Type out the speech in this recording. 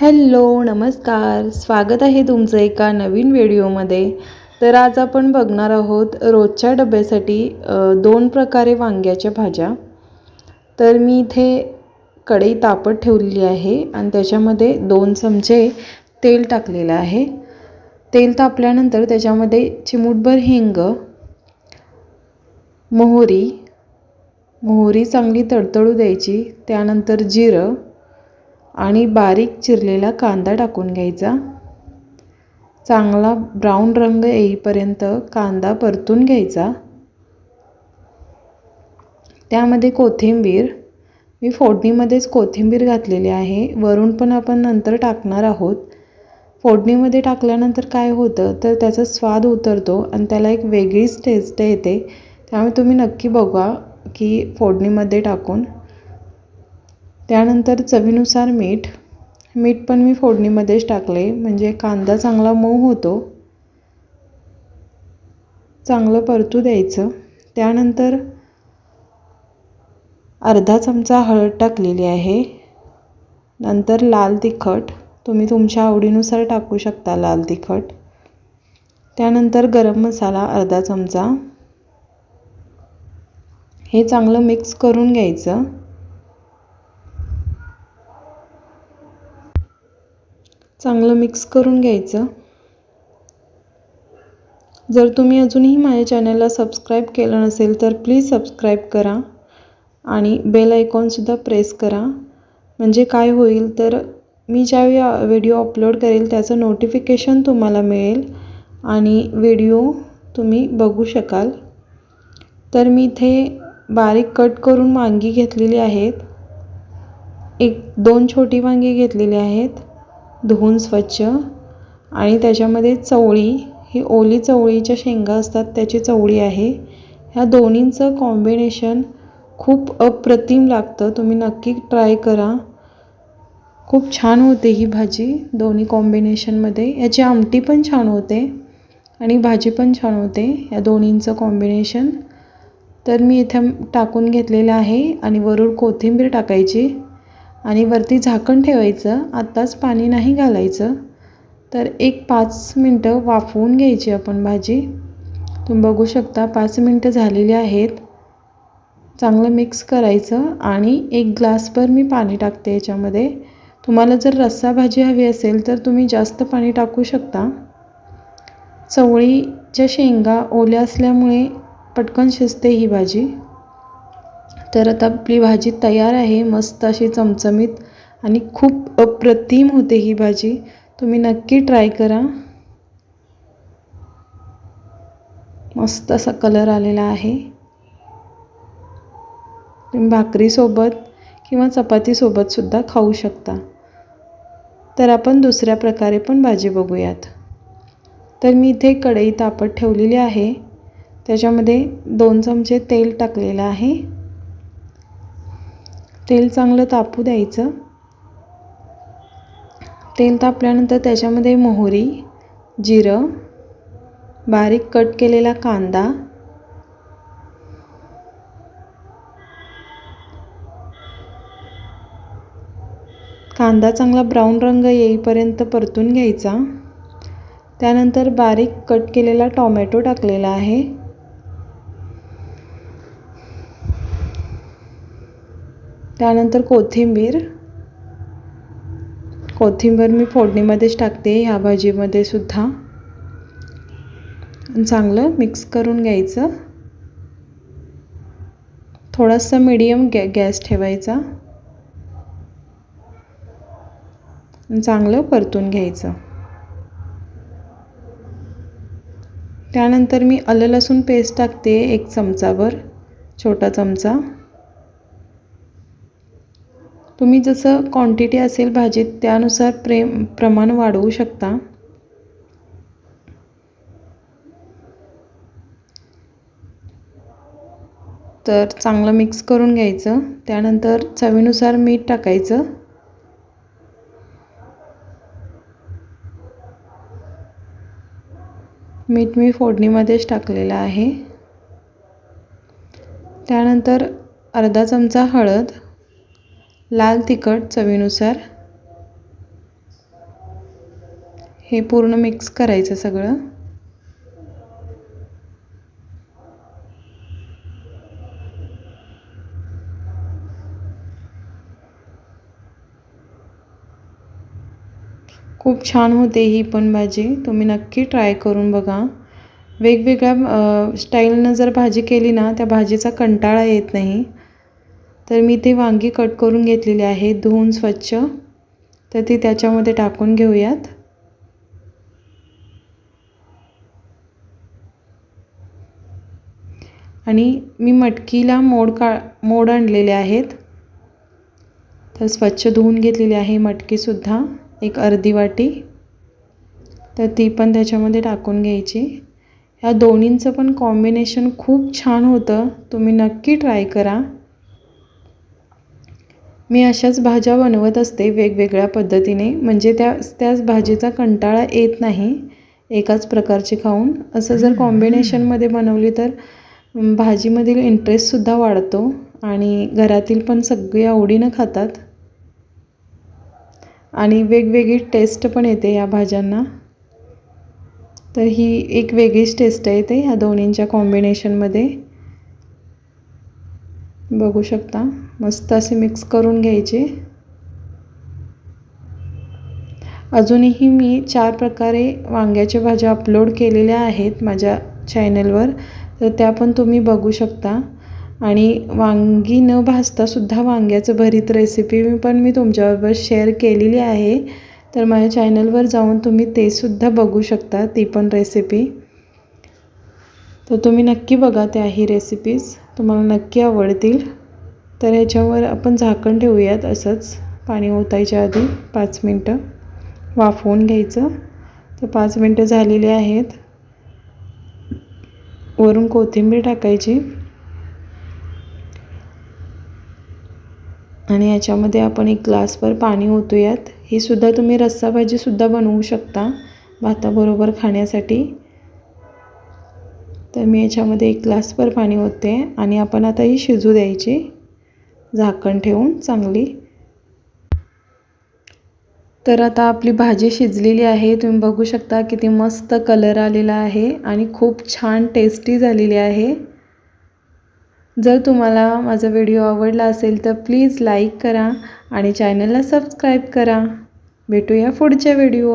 Hello नमस्कार. स्वागत आहे तुमचं एका नवीन व्हिडिओमध्ये. तर आज आपण बघणार आहोत रोजच्या डब्यासाठी दोन प्रकारे वांग्याच्या भाज्या. तर मी इथे कढई तापत ठेवलेली आहे आणि त्याच्यामध्ये दोन चमचे तेल टाकलेलं आहे. तेल तापल्यानंतर त्याच्यामध्ये चिमूटभर हिंग मोहरी. मोहरी चांगली तडतडू द्यायची. त्यानंतर जिरं. आणि बारीक चिरलेला कांदा टाकून घ्यायचा. चांगला ब्राऊन रंग येईपर्यंत कांदा परतून घ्यायचा. त्यामध्ये कोथिंबीर. मी फोडणीमध्येच कोथिंबीर घातलेली आहे. वरून पण आपण नंतर टाकणार आहोत. फोडणीमध्ये टाकल्यानंतर काय होतं? तर त्याचा स्वाद उतरतो आणि त्याला एक वेगळीच टेस्ट येते. त्यामुळे तुम्ही नक्की बघा की फोडणीमध्ये टाकून त्यानंतर चवीनुसार मीठ. मीठ पण मी फोडणीमध्येच टाकले. म्हणजे कांदा चांगला मऊ होतो. चांगलं परतू द्यायचं. त्यानंतर अर्धा चमचा हळद टाकलेली आहे. नंतर लाल तिखट. तुम्ही तुमच्या आवडीनुसार टाकू शकता लाल तिखट. त्यानंतर गरम मसाला अर्धा चमचा. हे चांगलं मिक्स करून घ्यायचं. चांगलं मिक्स करून घ्यायचं. जर तुम्ही अजूनही माझ्या चॅनलला सबस्क्राईब केलं नसेल तर प्लीज सबस्क्राईब करा आणि बेल आयकॉनसुद्धा प्रेस करा. म्हणजे काय होईल तर मी ज्यावेळी व्हिडिओ अपलोड करेल त्याचं नोटिफिकेशन तुम्हाला मिळेल आणि व्हिडिओ तुम्ही बघू शकाल. तर मी इथे बारीक कट करून वांगी घेतलेली आहेत. एक दोन छोटी वांगी घेतलेली आहेत. धुवून स्वच्छ आणि त्याच्यामध्ये चवळी ही ओली चवळीच्या शेंगा असतात त्याची चवळी आहे. ह्या दोन्हींचं कॉम्बिनेशन खूप अप्रतिम लागतं. तुम्ही नक्की ट्राय करा. खूप छान होते ही भाजी दोन्ही कॉम्बिनेशनमध्ये याची आमटी पण छान होते आणि भाजी पण छान होते या दोन्हींचं कॉम्बिनेशन तर मी इथे टाकून घेतलेलं आहे आणि वरून कोथिंबीर टाकायची. आणि वरती झाकण ठेवायचं आत्ताच पाणी नाही घालायचं तर एक पाच मिनटं वाफवून घ्यायची आपण भाजी. तुम्ही बघू शकता पाच मिनटं झालेली आहेत. चांगलं मिक्स करायचं आणि एक ग्लासभर मी पाणी टाकते याच्यामध्ये. तुम्हाला जर रस्सा भाजी हवी असेल तर तुम्ही जास्त पाणी टाकू शकता. चवळीच्या शेंगा ओल्या असल्यामुळे पटकन शिजते ही भाजी. तर आता आपली भाजी तयार आहे मस्त अशी चमचमीत आणि खूप अप्रतिम होते ही भाजी. तुम्ही नक्की ट्राय करा. मस्त असा कलर आलेला आहे. तुम्ही भाकरीसोबत किंवा चपातीसोबतसुद्धा खाऊ शकता. तर आपण दुसऱ्या प्रकारे पण भाजी बघूयात. तर मी इथे कढई तापत ठेवलेली आहे. त्याच्यामध्ये दोन चमचे तेल टाकलेलं आहे. तेल चांगलं तापू द्यायचं. तेल तापल्यानंतर त्याच्यामध्ये मोहरी जिरं बारीक कट केलेला कांदा कांदा चांगला ब्राऊन रंग येईपर्यंत परतून घ्यायचा. त्यानंतर बारीक कट केलेला टॉमॅटो टाकलेला आहे. त्यानंतर कोथिंबीर. कोथिंबीर मी फोडणीमध्येच टाकते ह्या भाजीमध्ये सुद्धा. चांगलं मिक्स करून घ्यायचं. थोडासा मीडियम गॅ गॅस ठेवायचा. चांगलं परतून घ्यायचं. त्यानंतर मी आलं लसूण पेस्ट टाकते एक चमचाभर छोटा चमचा. तुम्ही जसं क्वांटिटी असेल भाजीत त्यानुसार प्रेम प्रमाण वाढवू शकता. तर चांगलं मिक्स करून घ्यायचं. त्यानंतर चवीनुसार मीठ टाकायचं. मीठ मी फोडणीमध्येच टाकलेलं आहे. त्यानंतर अर्धा चमचा हळद. लाल तिखट चवीनुसार हे पूर्ण मिक्स करायचं सगळं. खूप छान होते ही पण भाजी. तुम्ही नक्की ट्राय करून बघा. वेगवेगळ्या स्टाईलनं जर भाजी केली ना त्या भाजीचा कंटाळा येत नाही. तर मी ते वांगी कट करून घेतलेली आहे. धुवून स्वच्छ. तर ती त्याच्यामध्ये टाकून घेऊयात. आणि मी मटकीला मोड का मोड आणलेले आहेत. तर स्वच्छ धुवून घेतलेली आहे मटकीसुद्धा एक अर्धी वाटी. तर ती पण त्याच्यामध्ये टाकून घ्यायची. ह्या दोन्हींचं पण कॉम्बिनेशन खूप छान होतं. तुम्ही नक्की ट्राय करा. मी अशाच भाज्या बनवत असते वेगवेगळ्या पद्धतीने म्हणजे त्या त्याच भाजीचा कंटाळा येत नाही एकाच प्रकारची खाऊन. असं जर कॉम्बिनेशनमध्ये बनवली तर भाजीमधील इंटरेस्टसुद्धा वाढतो आणि घरातील पण सगळी आवडीनं खातात. आणि वेगवेगळी टेस्ट पण येते या भाज्यांना. तर ही एक वेगळीच टेस्ट येते ह्या दोन्हींच्या कॉम्बिनेशनमध्ये बघू शकता. मस्त असे मिक्स करून घ्यायचे. अजूनही मी चार प्रकारे वांग्याच्या भाज्या अपलोड केलेल्या आहेत माझ्या चॅनलवर तर त्या पण तुम्ही बघू शकता. आणि वांगी न भाजतासुद्धा वांग्याचं भरीत रेसिपी पण मी तुमच्याबरोबर शेअर केलेली आहे. तर माझ्या चॅनलवर जाऊन तुम्ही ते सुद्धा बघू शकता ती पण रेसिपी तर तुम्ही नक्की बघा त्या ही रेसिपीज तुम्हाला नक्की आवडतील. तर ह्याच्यावर आपण झाकण ठेवूयात असंच. पाणी ओतायच्या आधी पाच मिनटं वाफवून घ्यायचं. तर पाच मिनटं झालेली आहेत. वरून कोथिंबीर टाकायची. आणि याच्यामध्ये आपण एक ग्लासभर पाणी ओतूयात. ही सुद्धा तुम्ही रस्सा भाजीसुद्धा बनवू शकता. भाताबरोबर खाण्यासाठी. तर मी याच्यामध्ये एक ग्लासभर पाणी ओतते आणि आपण आता ही शिजू द्यायची. झाकण ठेवून चांगली. तर आता आपली भाजी शिजलेली आहे. तुम्ही बघू शकता किती मस्त कलर आलेला आहे आणि खूप छान टेस्टी झालेली आहे. जर तुम्हाला माझा व्हिडिओ आवडला असेल तर प्लीज लाईक करा आणि चॅनलला सबस्क्राईब करा. भेटूया पुढच्या व्हिडिओ